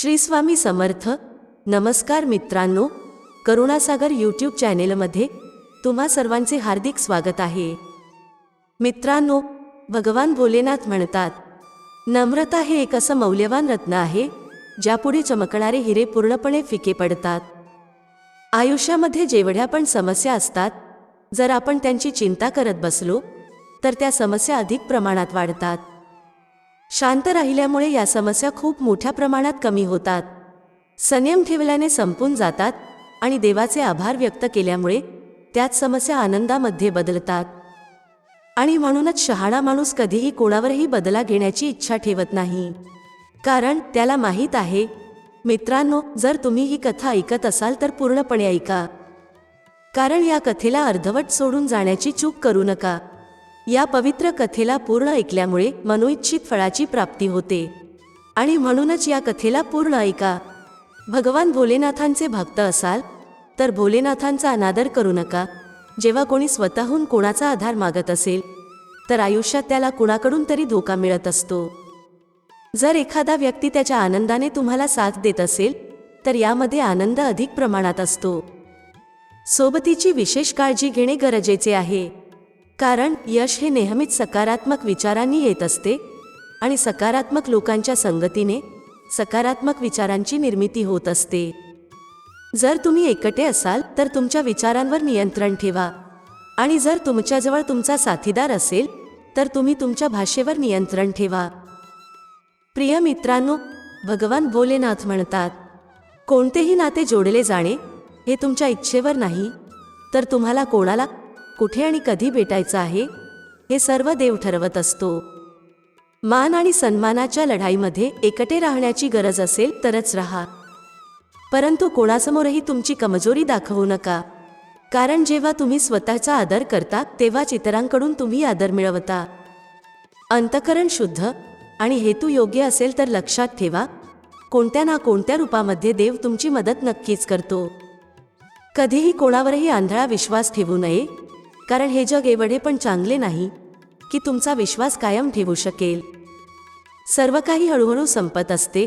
श्री स्वामी समर्थ. नमस्कार मित्रांनो. करुणासागर यूट्यूब चॅनेलमध्ये तुम्हा सर्वांचे हार्दिक स्वागत आहे. मित्रांनो भगवान भोलेनाथ म्हणतात नम्रता हे एक असं मौल्यवान रत्न आहे ज्यापुढे चमकणारे हिरे पूर्णपणे फिके पडतात. आयुष्यामध्ये जेवढ्या पण समस्या असतात जर आपण त्यांची चिंता करत बसलो तर त्या समस्या अधिक प्रमाणात वाढतात. शांत राहिल्यामुळे या समस्या खूप मोठ्या प्रमाणात कमी होतात. संयम ठेवल्याने संपून जातात आणि देवाचे आभार व्यक्त केल्यामुळे त्यात समस्या आनंदामध्ये बदलतात. आणि म्हणूनच शहाणा माणूस कधीही कोणावरही बदला घेण्याची इच्छा ठेवत नाही. कारण त्याला माहीत आहे मित्रांनो जर तुम्ही ही कथा ऐकत असाल तर पूर्णपणे ऐका. कारण या कथेला अर्धवट सोडून जाण्याची चूक करू नका. या पवित्र कथेला पूर्ण ऐकल्यामुळे मनोइच्छित फळाची प्राप्ती होते. आणि म्हणूनच या कथेला पूर्ण ऐका. भगवान भोलेनाथांचे भक्त असाल तर भोलेनाथांचा अनादर करू नका. जेव्हा कोणी स्वतःहून कोणाचा आधार मागत असेल तर आयुष्यात त्याला कुणाकडून तरी धोका मिळत असतो. जर एखादा व्यक्ती त्याच्या आनंदाने तुम्हाला साथ देत असेल तर यामध्ये आनंद अधिक प्रमाणात असतो. सोबतीची विशेष काळजी घेणे गरजेचे आहे. कारण यश हे नेहमीच सकारात्मक विचारांनी येत असते आणि सकारात्मक लोकांच्या संगतीने सकारात्मक विचारांची निर्मिती होत असते. जर तुम्ही एकटे असाल तर तुमच्या विचारांवर नियंत्रण ठेवा. आणि जर तुमच्याजवळ तुमचा साथीदार असेल तर तुम्ही तुमच्या भाषेवर नियंत्रण ठेवा. प्रिय मित्रांनो भगवान भोलेनाथ म्हणतात कोणतेही नाते जोडले जाणे हे तुमच्या इच्छेवर नाही तर तुम्हाला कोणाला कुठे आणि कधी भेटायचं आहे हे सर्व देव ठरवत असतो. मान आणि सन्मानाच्या लढाईमध्ये एकटे राहण्याची गरज असेल तरच राहा. परंतु कोणासमोरही तुमची कमजोरी दाखवू नका. कारण जेव्हा तुम्ही स्वतःचा आदर करता तेव्हाच इतरांकडून तुम्ही आदर मिळवता. अंतकरण शुद्ध आणि हेतू योग्य असेल तर लक्षात ठेवा कोणत्या ना कोणत्या रूपामध्ये देव तुमची मदत नक्कीच करतो. कधीही कोणावरही आंधळा विश्वास ठेवू नये कारण हे जग एवढे पण चांगले नाही की तुमचा विश्वास कायम ठेवू शकेल. सर्व काही हळूहळू संपत असते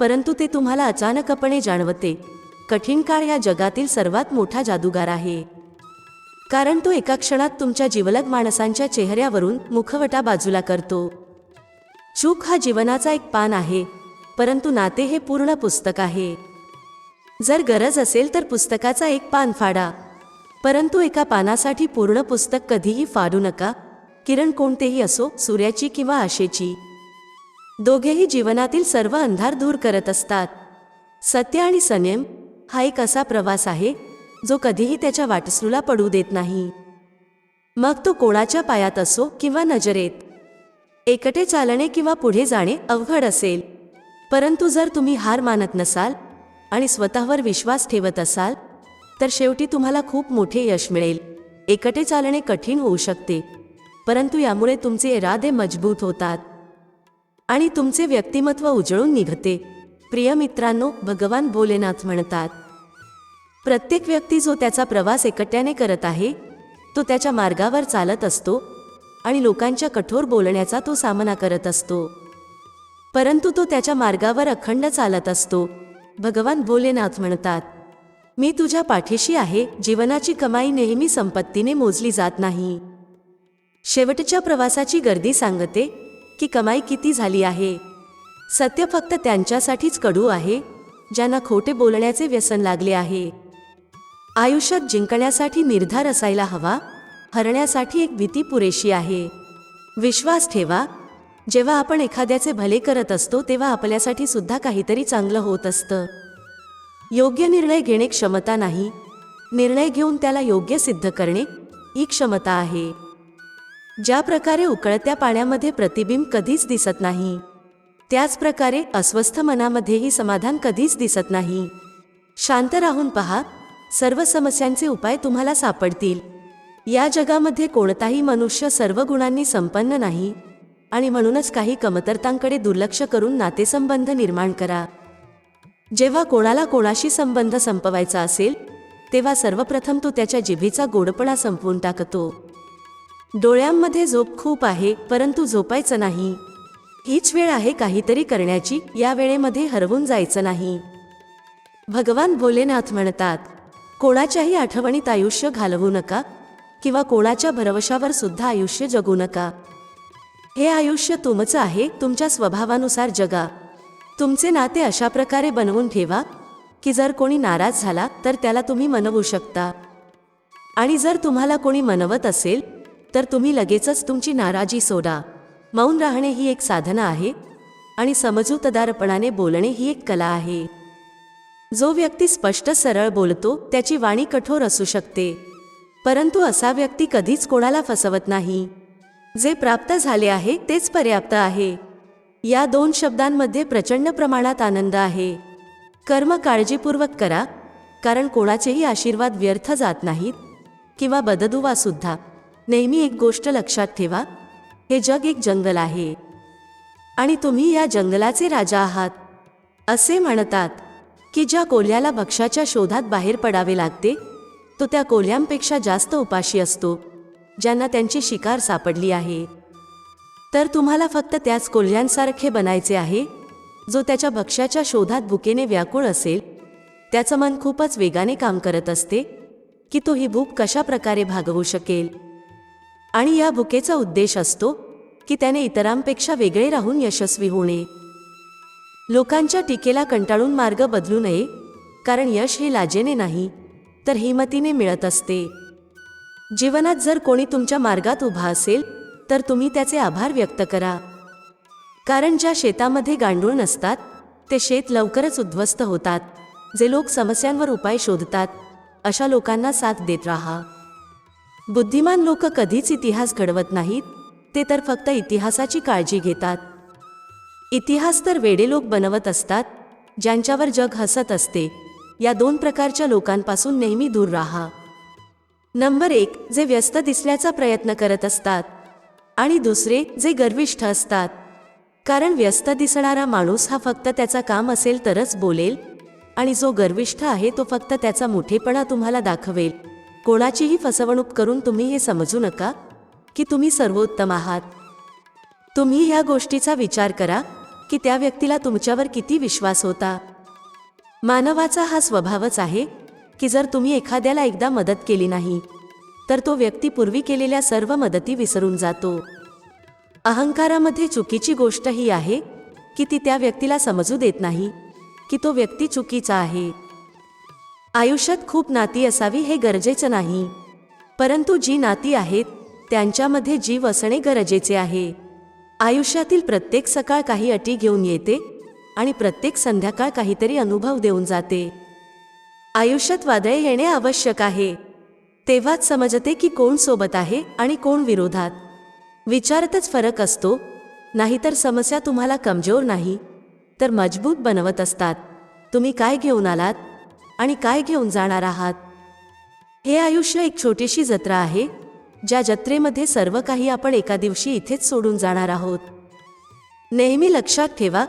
परंतु ते तुम्हाला अचानकपणे जाणवते. कठीण काळ या जगातील सर्वात मोठा जादूगार आहे. कारण तो एका क्षणात तुमच्या जिवलग माणसांच्या चेहऱ्यावरून मुखवटा बाजूला करतो. चूक हा जीवनाचा एक पान आहे परंतु नाते हे पूर्ण पुस्तक आहे. जर गरज असेल तर पुस्तकाचा एक पान फाडा. परंतु एका पानासाठी पूर्ण पुस्तक कधीही फाडू नका. किरण कोणतेही असो सूर्याची किंवा आशेची. दोघेही जीवनातील सर्व अंधार दूर करत असतात. सत्य आणि संयम हा एक असा प्रवास आहे जो कधीही त्याच्या वाटसरूला पडू देत नाही. मग तो कोणाच्या पायात असो किंवा नजरेत. एकटे चालणे किंवा पुढे जाणे अवघड असेल. परंतु जर तुम्ही हार मानत नसाल आणि स्वतःवर विश्वास ठेवत असाल तर शेवटी तुम्हाला खूप मोठे यश मिळेल. एकटे चालणे कठीण होऊ शकते. परंतु यामुळे तुमचे इरादे मजबूत होतात. आणि तुमचे व्यक्तिमत्व उजळून निघते. प्रिय मित्रांनो भगवान भोलेनाथ म्हणतात प्रत्येक व्यक्ती जो त्याचा प्रवास एकट्याने करत आहे तो त्याच्या मार्गावर चालत असतो आणि लोकांच्या कठोर बोलण्याचा तो सामना करत असतो. परंतु तो त्याच्या मार्गावर अखंड चालत असतो. भगवान भोलेनाथ म्हणतात मी तुझ्या पाठीशी आहे जीवनाची कमाई नेहमी संपत्तीने मोजली जात नाही. शेवटच्या प्रवासाची गर्दी सांगते की कमाई किती झाली आहे? सत्य फक्त त्यांच्यासाठीच कडू आहे ज्यांना खोटे बोलण्याचे व्यसन लागले आहे. आयुष्यात जिंकण्यासाठी निर्धार असायला हवा हरण्यासाठी एक भीती पुरेशी आहे. विश्वास ठेवा जेव्हा आपण एखाद्याचे भले करत असतो तेव्हा आपल्यासाठी सुद्धा काहीतरी चांगलं होत असतं. योग्य निर्णय घेणे क्षमता नाही. निर्णय घेऊन त्याला योग्य सिद्ध करणे ही क्षमता आहे. ज्या प्रकारे उकळत्या पाण्यामध्ये प्रतिबिंब कधीच दिसत नाही त्याच प्रकारे अस्वस्थ मनामध्येही समाधान कधीच दिसत नाही. शांत राहून पहा सर्व समस्यांचे उपाय तुम्हाला सापडतील. या जगामध्ये कोणताही मनुष्य सर्व गुणांनी संपन्न नाही आणि म्हणूनच काही कमतरतांकडे दुर्लक्ष करून नातेसंबंध निर्माण करा. जेव्हा कोणाला कोणाशी संबंध संपवायचा असेल तेव्हा सर्वप्रथम तो त्याच्या जिभेचा गोडपणा संपवून टाकतो. डोळ्यांमध्ये झोप खूप आहे परंतु झोपायचं नाही. हीच वेळ आहे काहीतरी करण्याची या वेळेमध्ये हरवून जायचं नाही. भगवान भोलेनाथ म्हणतात कोणाच्याही आठवणीत आयुष्य घालवू नका किंवा कोणाच्या भरवशावर सुद्धा आयुष्य जगू नका. हे आयुष्य तुमचं आहे तुमच्या स्वभावानुसार जगा. तुमचे नाते अशा प्रकारे बनवून ठेवा की जर कोणी नाराज झाला तर त्याला तुम्ही मनवू शकता. आणि जर तुम्हाला कोणी मनवत असेल तर तुम्ही लगेचच तुमची नाराजी सोडा. मौन राहणे ही एक साधना आहे आणि समजूतदारपणाने बोलणे ही एक कला आहे. जो व्यक्ती स्पष्ट सरळ बोलतो त्याची वाणी कठोर असू शकते. परंतु असा व्यक्ती कधीच कोणाला फसवत नाही. जे प्राप्त झाले आहे तेच पर्याप्त आहे. या दोन शब्दांमध्ये प्रचंड प्रमाणात आनंद आहे. कर्म काळजीपूर्वक करा कारण कोणाचेही आशीर्वाद व्यर्थ जात नाहीत किंवा बददुवा सुद्धा. नेहमी एक गोष्ट लक्षात ठेवा हे जग एक जंगल आहे. आणि तुम्ही या जंगलाचे राजा आहात. असे म्हणतात की ज्या कोल्ह्याला भक्ष्याच्या शोधात बाहेर पडावे लागते तो त्या कोल्ह्यांपेक्षा जास्त उपाशी असतो ज्यांना त्यांची शिकार सापडली आहे. तर तुम्हाला फक्त त्याच कोल्ह्यांसारखे बनायचे आहे जो त्याच्या भक्ष्याच्या शोधात भुकेने व्याकुळ असेल. त्याचं मन खूपच वेगाने काम करत असते की तो ही भूक कशा प्रकारे भागवू शकेल? आणि या भुकेचा उद्देश असतो की त्याने इतरांपेक्षा वेगळे राहून यशस्वी होणे. लोकांच्या टीकेला कंटाळून मार्ग बदलू नये कारण यश हे लाजेने नाही तर हिमतीने मिळत असते. जीवनात जर कोणी तुमच्या मार्गात उभा असेल तर तुम्ही त्याचे आभार व्यक्त करा. कारण ज्या शेतामध्ये गांडूळ नसतात ते शेत लवकरच उद्ध्वस्त होतात. जे लोक समस्यांवर उपाय शोधतात अशा लोकांना साथ देत राहा. बुद्धिमान लोक कधीच इतिहास घडवत नाहीत ते तर फक्त इतिहासाची काळजी घेतात. इतिहास तर वेडे लोक बनवत असतात ज्यांच्यावर जग हसत असते. या दोन प्रकारच्या लोकांपासून नेहमी दूर राहा. नंबर एक जे व्यस्त दिसण्याचा प्रयत्न करत असतात. आणि दुसरे जे गर्विष्ठ असतात. कारण व्यस्त दिसणारा माणूस हा फक्त त्याचा काम असेल तरच बोलेल आणि जो गर्विष्ठ आहे तो फक्त त्याचा मोठेपणा तुम्हाला दाखवेल. कोणाचीही फसवणूक करून तुम्ही हे समजू नका की तुम्ही सर्वोत्तम आहात. तुम्ही ह्या गोष्टीचा विचार करा की त्या व्यक्तीला तुमच्यावर किती विश्वास होता. मानवाचा हा स्वभावच आहे की जर तुम्ही एखाद्याला एकदा मदत केली नाही तर तो व्यक्ती पूर्वी केलेल्या सर्व मदती विसरून जातो. अहंकारामध्ये चुकीची गोष्ट ही आहे की ती त्या व्यक्तीला समजू देत नाही की तो व्यक्ती चुकीचा आहे. आयुष्यात खूप नाती असावी हे गरजेचं नाही परंतु जी नाती आहेत त्यांच्यामध्ये जीव असणे गरजेचे आहे. आयुष्यातील प्रत्येक सकाळ काही अटी घेऊन येते आणि प्रत्येक संध्याकाळ काहीतरी अनुभव देऊन जाते. आयुष्यात वादळे येणे आवश्यक आहे. तेव्हाच समजते की कोण सोबत आहे आणि कोण विरोधात. विचारातच फरक असतो नाहीतर समस्या तुम्हाला कमजोर नाही. तर मजबूत बनवत असतात. तुम्ही काय घेऊन आलात आणि काय घेऊन जाणार आहात? हे आयुष्य एक छोटीशी जत्रा आहे ज्या जत्रेमध्ये सर्व काही आपण एका दिवशी इथेच सोडून जाणार आहोत. नेहमी लक्षात ठेवा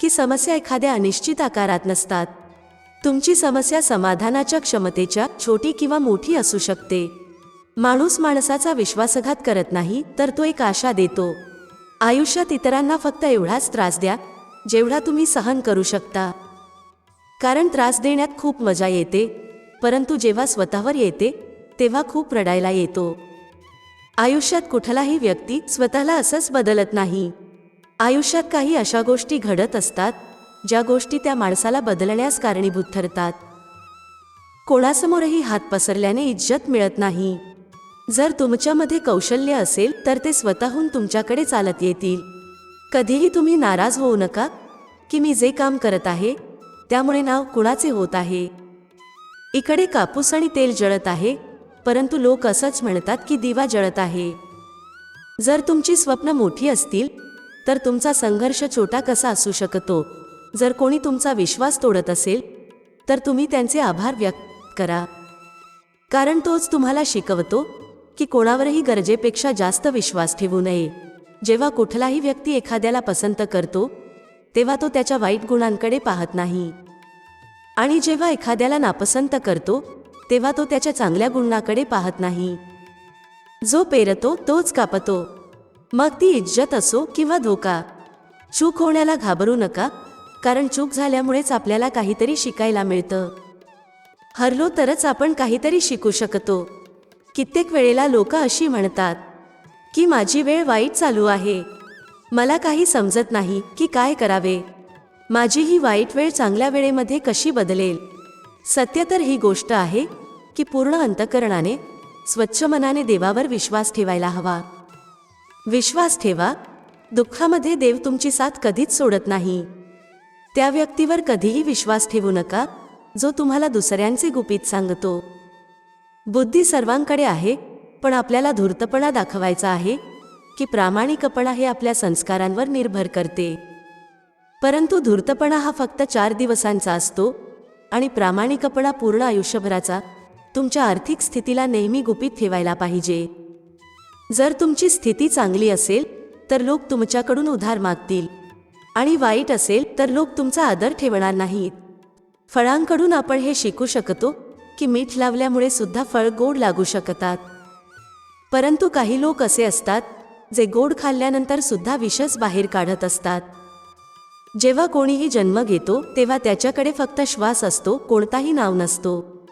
की समस्या एखाद्या अनिश्चित आकारात नसतात. तुमची समस्या समाधानाच्या क्षमतेच्या छोटी किंवा मोठी असू शकते. माणूस माणसाचा विश्वासघात करत नाही तर तो एक आशा देतो. आयुष्यात इतरांना फक्त एवढाच त्रास द्या जेवढा तुम्ही सहन करू शकता. कारण त्रास देण्यात खूप मजा येते परंतु जेव्हा स्वतःवर येते तेव्हा खूप रडायला येतो. आयुष्यात कुठलाही व्यक्ती स्वतःला असंच बदलत नाही. आयुष्यात काही अशा गोष्टी घडत असतात ज्या गोष्टी त्या माणसाला बदलण्यास कारणीभूत ठरतात. कोणासमोरही हात पसरल्याने इज्जत मिळत नाही. जर तुमच्यामध्ये कौशल्य असेल तर ते स्वतःहून तुमच्याकडे चालत येतील. कधीही तुम्ही नाराज होऊ नका की मी जे काम करत आहे त्यामुळे नाव कुणाचे होत आहे? इकडे कापूस आणि तेल जळत आहे परंतु लोक असंच म्हणतात की दिवा जळत आहे. जर तुमची स्वप्न मोठी असतील तर तुमचा संघर्ष छोटा कसा असू शकतो? जर कोणी तुमचा विश्वास तोडत असेल तर तुम्ही त्यांचे आभार व्यक्त करा. कारण तोच तुम्हाला शिकवतो की कोणावरही गरजेपेक्षा जास्त विश्वास ठेवू नये. जेव्हा कुठलाही व्यक्ती एखाद्याला पसंत करतो तेव्हा तो त्याच्या वाईट गुणांकडे पाहत नाही. आणि जेव्हा एखाद्याला नापसंत करतो तेव्हा तो त्याच्या चांगल्या गुणाकडे पाहत नाही. जो पेरतो तोच कापतो. मग ती इज्जत असो किंवा धोका. चूक होण्याला घाबरू नका कारण चूक झाल्यामुळेच आपल्याला काहीतरी शिकायला मिळतं. हरलो तरच आपण काहीतरी शिकू शकतो. कित्येक वेळेला लोक अशी म्हणतात की माझी वेळ वाईट चालू आहे. मला काही समजत नाही की काय करावे. माझी ही वाईट वेळ चांगल्या वेळेमध्ये कशी बदलेल? सत्य तर ही गोष्ट आहे की पूर्ण अंतकरणाने स्वच्छ मनाने देवावर विश्वास ठेवायला हवा. विश्वास ठेवा. दुःखामध्ये देव तुमची साथ कधीच सोडत नाही. त्या व्यक्तीवर कधीही विश्वास ठेवू नका जो तुम्हाला दुसऱ्यांचे गुपित सांगतो. बुद्धी सर्वांकडे आहे पण आपल्याला धूर्तपणा दाखवायचा आहे की प्रामाणिकपणा हे आपल्या संस्कारांवर निर्भर करते. परंतु धूर्तपणा हा फक्त चार दिवसांचा असतो आणि प्रामाणिकपणा पूर्ण आयुष्यभराचा तुमच्या आर्थिक स्थितीला नेहमी गुपित ठेवायला पाहिजे. जर तुमची स्थिती चांगली असेल तर लोक तुमच्याकडून उधार मागतील. आणि वाईट असेल तर लोक तुमचा आदर ठेवणार नाहीत. फळांकडून आपण हे शिकू शकतो की मीठ लावल्यामुळे सुद्धा फळ गोड लागू शकतात. परंतु काही लोक असे असतात जे गोड खाल्ल्यानंतर सुद्धा विषच बाहेर काढत असतात. जेव्हा कोणीही जन्म घेतो तेव्हा त्याच्याकडे फक्त श्वास असतो कोणताही नाव नसतो.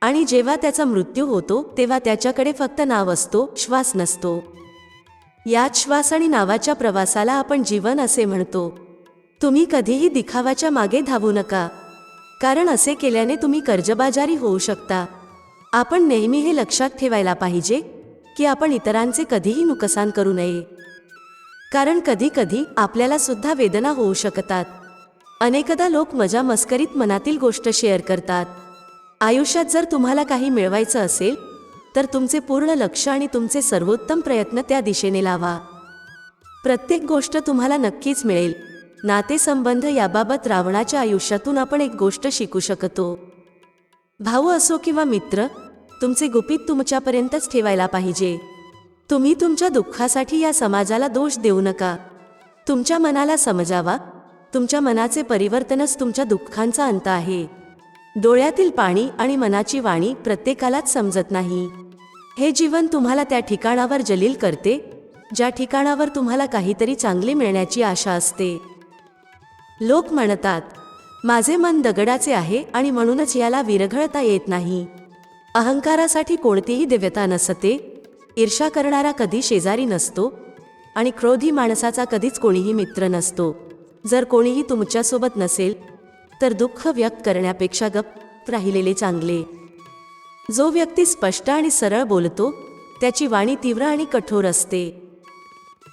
आणि जेव्हा त्याचा मृत्यू होतो तेव्हा त्याच्याकडे फक्त नाव असतो श्वास नसतो. याच श्वास आणि नावाच्या प्रवासाला आपण जीवन असे म्हणतो. तुम्ही कधीही दिखावाच्या मागे धावू नका. कारण असे केल्याने तुम्ही कर्जबाजारी होऊ शकता. आपण नेहमी हे लक्षात ठेवायला पाहिजे की आपण इतरांचे कधीही नुकसान करू नये. कारण कधी कधी आपल्याला सुद्धा वेदना होऊ शकतात. अनेकदा लोक मजा मस्करीत मनातील गोष्ट शेअर करतात. आयुष्यात जर तुम्हाला काही मिळवायचं असेल तर तुमचे पूर्ण लक्ष आणि तुमचे सर्वोत्तम प्रयत्न त्या दिशेने लावा. प्रत्येक गोष्ट तुम्हाला नक्कीच मिळेल. नातेसंबंध याबाबत रावणाच्या आयुष्यातून आपण एक गोष्ट शिकू शकतो. भाऊ असो किंवा मित्र तुमचे गुपित तुमच्यापर्यंतच ठेवायला पाहिजे. तुम्ही तुमच्या दुःखासाठी या समाजाला दोष देऊ नका. तुमच्या मनाला समजावा. तुमच्या मनाचे परिवर्तनच तुमच्या दुःखांचा अंत आहे. डोळ्यातील पाणी आणि मनाची वाणी प्रत्येकालाच समजत नाही. हे जीवन तुम्हाला त्या ठिकाणावर जलील करते ज्या ठिकाणावर तुम्हाला काहीतरी चांगले मिळण्याची आशा असते. लोक म्हणतात माझे मन दगडाचे आहे आणि म्हणूनच याला विरघळता येत नाही. अहंकारासाठी कोणतीही दिव्यता नसते ईर्षा करणारा कधी शेजारी नसतो आणि क्रोधी माणसाचा कधीच कोणीही मित्र नसतो. जर कोणीही तुमच्यासोबत नसेल तर दुःख व्यक्त करण्यापेक्षा गप्प राहिलेले चांगले. जो व्यक्ती स्पष्ट आणि सरळ बोलतो त्याची वाणी तीव्र आणि कठोर असते.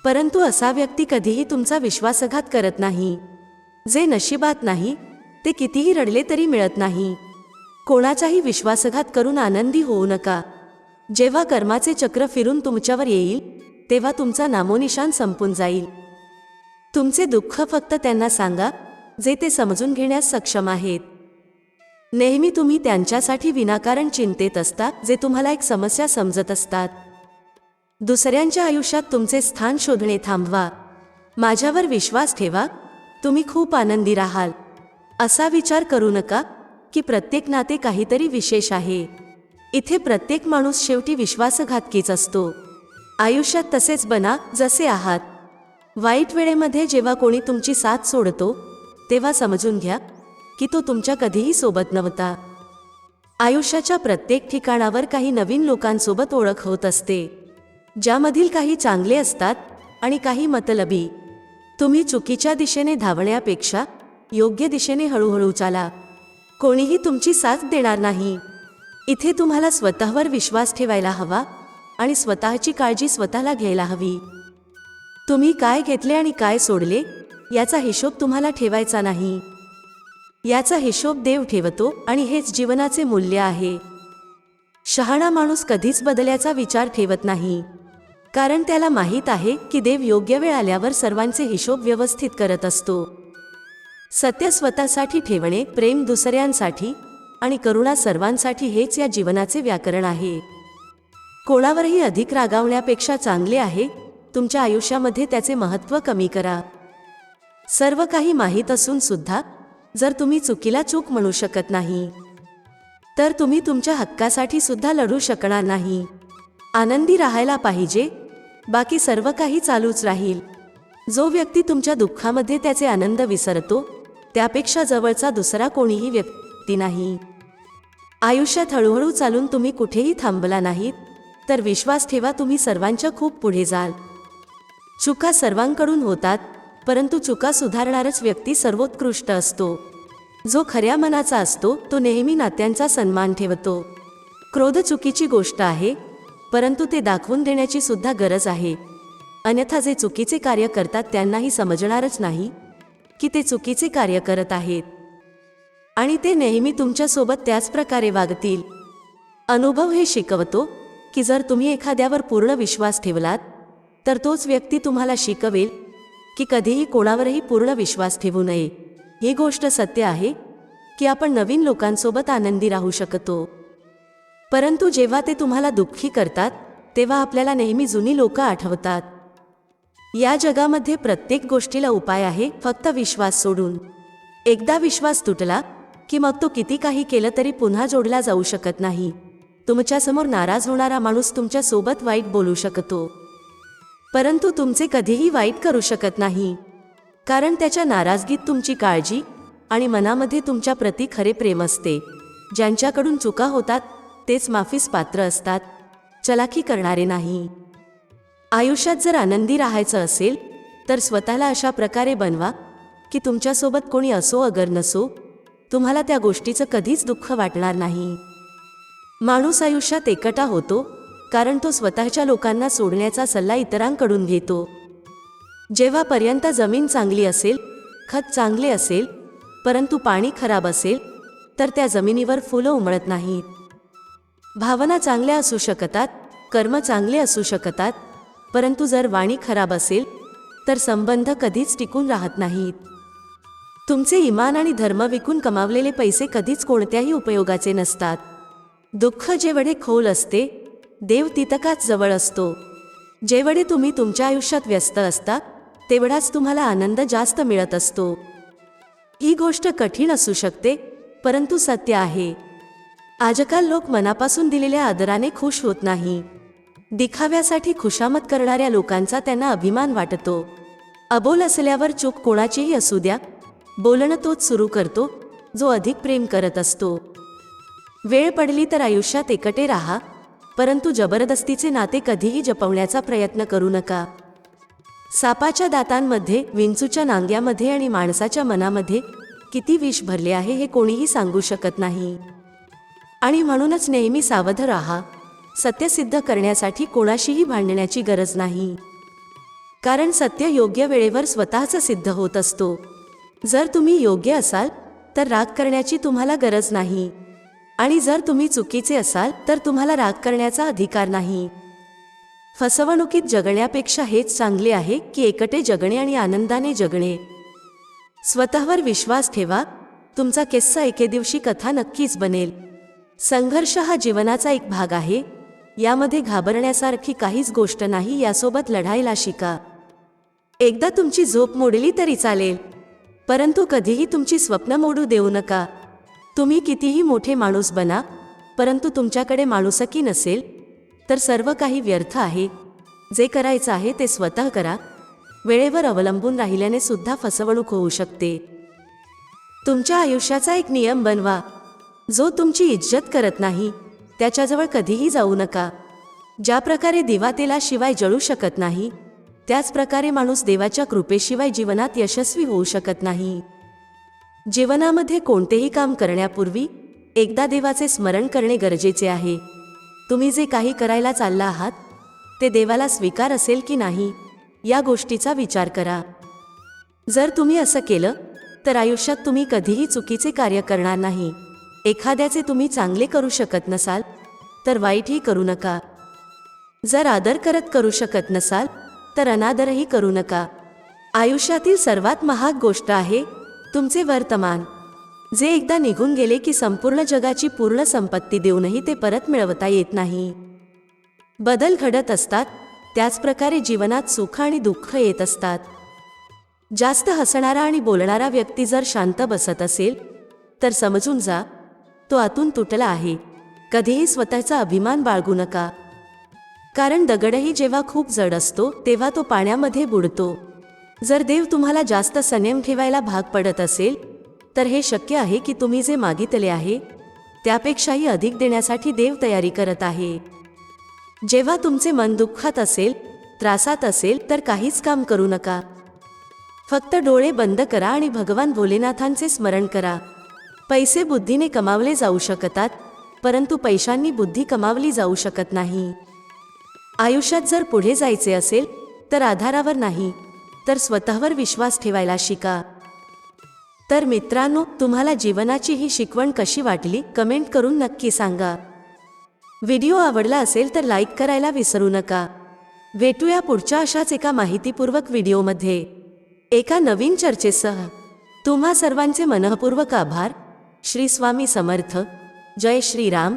परंतु असा व्यक्ती कधीही तुमचा विश्वासघात करत नाही. जे नशिबात नाही ते कितीही रडले तरी मिळत नाही. कोणाचाही विश्वासघात करून आनंदी होऊ नका. जेव्हा कर्माचे चक्र फिरून तुमच्यावर येईल तेव्हा तुमचा नामोनिशान संपून जाईल. तुमचे दुःख फक्त त्यांना सांगा जे ते समजून घेण्यास सक्षम आहेत. नेहमी तुम्ही त्यांच्यासाठी विनाकारण चिंतेत असता जे तुम्हाला एक समस्या समजत असतात. दुसऱ्यांच्या आयुष्यात तुमचे स्थान शोधणे थांबवा. माझ्यावर विश्वास ठेवा. तुम्ही खूप आनंदी राहाल. असा विचार करू नका की प्रत्येक नाते काहीतरी विशेष आहे. इथे प्रत्येक माणूस शेवटी विश्वासघातकीच असतो. आयुष्यात तसेच बना जसे आहात. वाईट वेळेमध्ये जेव्हा कोणी तुमची साथ सोडतो तेव्हा समजून घ्या की तो तुमच्या कधीही सोबत नव्हता. आयुष्याच्या प्रत्येक ठिकाणावर काही नवीन लोकांसोबत ओळख होत असते. ज्यामधील काही चांगले असतात आणि काही मतलबी. तुम्ही चुकीच्या दिशेने धावण्यापेक्षा योग्य दिशेने हळूहळू चाला. कोणीही तुमची साथ देणार नाही. इथे तुम्हाला स्वतःवर विश्वास ठेवायला हवा आणि स्वतःची काळजी स्वतःला घ्यायला हवी. तुम्ही काय घेतले आणि काय सोडले याचा हिशोब तुम्हाला ठेवायचा नाही. याचा हिशोब देव ठेवतो आणि हेच जीवनाचे मूल्य आहे. शहाणा माणूस कधीच बदल्याचा विचार ठेवत नाही. कारण त्याला माहीत आहे की देव योग्य वेळ आल्यावर सर्वांचे हिशोब व्यवस्थित करत असतो. सत्य स्वतःसाठी ठेवणे प्रेम दुसऱ्यांसाठी आणि करुणा सर्वांसाठी हेच या जीवनाचे व्याकरण आहे. कोणावरही अधिक रागावण्यापेक्षा चांगले आहे तुमच्या आयुष्यामध्ये त्याचे महत्त्व कमी करा. सर्व काही माहीत असून सुद्धा जर तुम्ही चुकीला चूक म्हणू शकत नाही तर तुम्ही तुमच्या हक्कासाठी सुद्धा लढू शकणार नाही. आनंदी राहायला पाहिजे बाकी सर्व काही चालूच राहील. जो व्यक्ती तुमच्या दुःखामध्ये त्याचे आनंद विसरतो त्यापेक्षा जवळचा दुसरा कोणीही व्यक्ती नाही. आयुष्यात हळूहळू चालून तुम्ही कुठेही थांबला नाहीत तर विश्वास ठेवा तुम्ही सर्वांच्या खूप पुढे जाल. चुका सर्वांकडून होतात परंतु चुका सुधारणारच व्यक्ती सर्वोत्कृष्ट असतो. जो खऱ्या मनाचा असतो तो नेहमी नात्यांचा सन्मान ठेवतो. क्रोध चुकीची गोष्ट आहे परंतु ते दाखवून देण्याची सुद्धा गरज आहे. अन्यथा जे चुकीचे कार्य करतात त्यांनाही समजणारच नाही की ते चुकीचे कार्य करत आहेत. आणि ते नेहमी तुमच्यासोबत त्याच प्रकारे वागतील. अनुभव हे शिकवतो की जर तुम्ही एखाद्यावर पूर्ण विश्वास ठेवलात तर तोच व्यक्ती तुम्हाला शिकवेल की कधीही कोणावरही पूर्ण विश्वास ठेवू नये. ही गोष्ट सत्य आहे की आपण नवीन लोकांसोबत आनंदी राहू शकतो. परंतु जेव्हा ते तुम्हाला दुःखी करतात तेव्हा आपल्याला नेहमी जुनी लोकं आठवतात. या जगामध्ये प्रत्येक गोष्टीला उपाय आहे फक्त विश्वास सोडून. एकदा विश्वास तुटला की मग तो किती काही केलं तरी पुन्हा जोडला जाऊ शकत नाही. तुमच्यासमोर नाराज होणारा माणूस तुमच्यासोबत वाईट बोलू शकतो. परंतु तुमचे कधीही वाईट करू शकत नाही. कारण त्याच्या नाराजगीत तुमची काळजी आणि मनामध्ये तुमच्या प्रती खरे प्रेम असते. ज्यांच्याकडून चुका होतात तेच माफीस पात्र असतात. चलाखी करणारे नाही. आयुष्यात जर आनंदी राहायचं असेल तर स्वतःला अशा प्रकारे बनवा की तुमच्यासोबत कोणी असो अगर नसो तुम्हाला त्या गोष्टीचं कधीच दुःख वाटणार नाही. माणूस आयुष्यात एकटा होतो कारण तो स्वतःच्या लोकांना सोडण्याचा सल्ला इतरांकडून घेतो. जेव्हापर्यंत जमीन चांगली असेल खत चांगले असेल परंतु पाणी खराब असेल तर त्या जमिनीवर फुलं उमळत नाहीत. भावना चांगल्या असू शकतात कर्म चांगले असू शकतात परंतु जर वाणी खराब असेल तर संबंध कधीच टिकून राहत नाहीत. तुमचे इमान आणि धर्म विकून कमावलेले पैसे कधीच कोणत्याही उपयोगाचे नसतात. दुःख जेवढे खोल असते देव तितकाच जवळ असतो. जेवढे तुम्ही तुमच्या आयुष्यात व्यस्त असता तेवढाच तुम्हाला आनंद जास्त मिळत असतो. ही गोष्ट कठीण असू शकते परंतु सत्य आहे. आजकाल लोक मनापासून दिलेल्या आदराने खुश होत नाही. दिखाव्यासाठी खुशामत करणाऱ्या लोकांचा त्यांना अभिमान वाटतो. अबोल असल्यावर चूक कोणाचीही असू द्या. बोलणं तोच सुरू करतो जो अधिक प्रेम करत असतो. वेळ पडली तर आयुष्यात एकटे राहा. परंतु जबरदस्तीचे नाते कधीही जपवण्याचा प्रयत्न करू नका. सापाच्या दातांमध्ये विंचूच्या नांग्यामध्ये आणि माणसाच्या मनामध्ये किती विष भरले आहे हे कोणीही सांगू शकत नाही. आणि म्हणूनच नेहमी सावध राहा. सत्य सिद्ध करण्यासाठी कोणाशीही भांडण्याची गरज नाही. कारण सत्य योग्य वेळेवर स्वतःच सिद्ध होत असतो. जर तुम्ही योग्य असाल तर राग करण्याची तुम्हाला गरज नाही. आणि जर तुम्ही चुकीचे असाल तर तुम्हाला राग करण्याचा अधिकार नाही. फसवणुकीत जगण्यापेक्षा हेच चांगले आहे की एकटे जगणे आणि आनंदाने जगणे. स्वतःवर विश्वास ठेवा. तुमचा किस्सा एके दिवशी कथा नक्कीच बनेल. संघर्ष हा जीवनाचा एक भाग आहे. यामध्ये घाबरण्यासारखी काहीच गोष्ट नाही यासोबत लढायला शिका. एकदा तुमची झोप मोडली तरी चालेल. परंतु कधीही तुमची स्वप्न मोडू देऊ नका. तुम्ही कितीही मोठे माणूस बना परंतु तुमच्याकडे माणुसकी नसेल तर सर्व काही व्यर्थ आहे. जे करायचं आहे ते स्वतः करा. वेळेवर अवलंबून राहिल्याने सुद्धा फसवणूक होऊ शकते. तुमच्या आयुष्याचा एक नियम बनवा. जो तुमची इज्जत करत नाही त्याच्याजवळ कधीही जाऊ नका. ज्या प्रकारे दिवा तेलाशिवाय जळू शकत नाही त्याच प्रकारे माणूस देवाच्या कृपेशिवाय जीवनात यशस्वी होऊ शकत नाही. जीवनामध्ये कोणतेही काम करण्यापूर्वी एकदा देवाचे स्मरण करणे गरजेचे आहे. तुम्ही जे काही करायला चालला आहात ते देवाला स्वीकार असेल की नाही या गोष्टीचा विचार करा. जर तुम्ही असं केलं तर आयुष्यात तुम्ही कधीही चुकीचे कार्य करणार नाही. एखाद्याचे तुम्ही चांगले करू शकत नसाल तर वाईटही करू नका. जर आदर करत करू शकत नसाल तर अनादरही करू नका. आयुष्यातील सर्वात महाग गोष्ट आहे तुमचे वर्तमान. जे एकदा निघून गेले की संपूर्ण जगाची पूर्ण संपत्ती देऊनही ते परत मिळवता येत नाही. बदल घडत असतात त्याचप्रकारे जीवनात सुख आणि दुःख येत असतात. जास्त हसणारा आणि बोलणारा व्यक्ती जर शांत बसत असेल तर समजून जा तो आतून तुटला आहे. कधीही स्वतःचा अभिमान बाळगू नका. कारण दगडही जेव्हा खूप जड असतो तेव्हा तो पाण्यामध्ये बुडतो. जर देव तुम्हाला जास्त संयम ठेवायला भाग पडत असेल तर हे शक्य आहे की तुम्ही जे मागितले आहे त्यापेक्षाही अधिक देण्यासाठी देव तयारी करत आहे. जेव्हा तुमचे मन दुःखात असेल त्रासात असेल तर काहीच काम करू नका. फक्त डोळे बंद करा आणि भगवान भोलेनाथांचे स्मरण करा. पैसे बुद्धीने कमावले जाऊ शकतात परंतु पैशांनी बुद्धी कमावली जाऊ शकत नाही. आयुष्यात जर पुढे जायचे असेल तर आधारावर नाही. तर स्वतःवर विश्वास ठेवायला शिका. तर मित्रांनो तुम्हाला जीवनाची ही शिकवण कशी वाटली कमेंट करून नक्की सांगा. व्हिडिओ आवडला असेल तर लाईक करायला विसरू नका. भेटूया पुढच्या अशाच एका माहितीपूर्वक व्हिडिओमध्ये. एका नवीन चर्चेसह. तुम्हा सर्वांचे मनःपूर्वक आभार. श्री स्वामी समर्थ. जय श्री राम.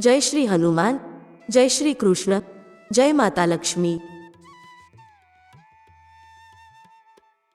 जय श्री हनुमान. जय श्री कृष्ण. जय माता लक्ष्मी.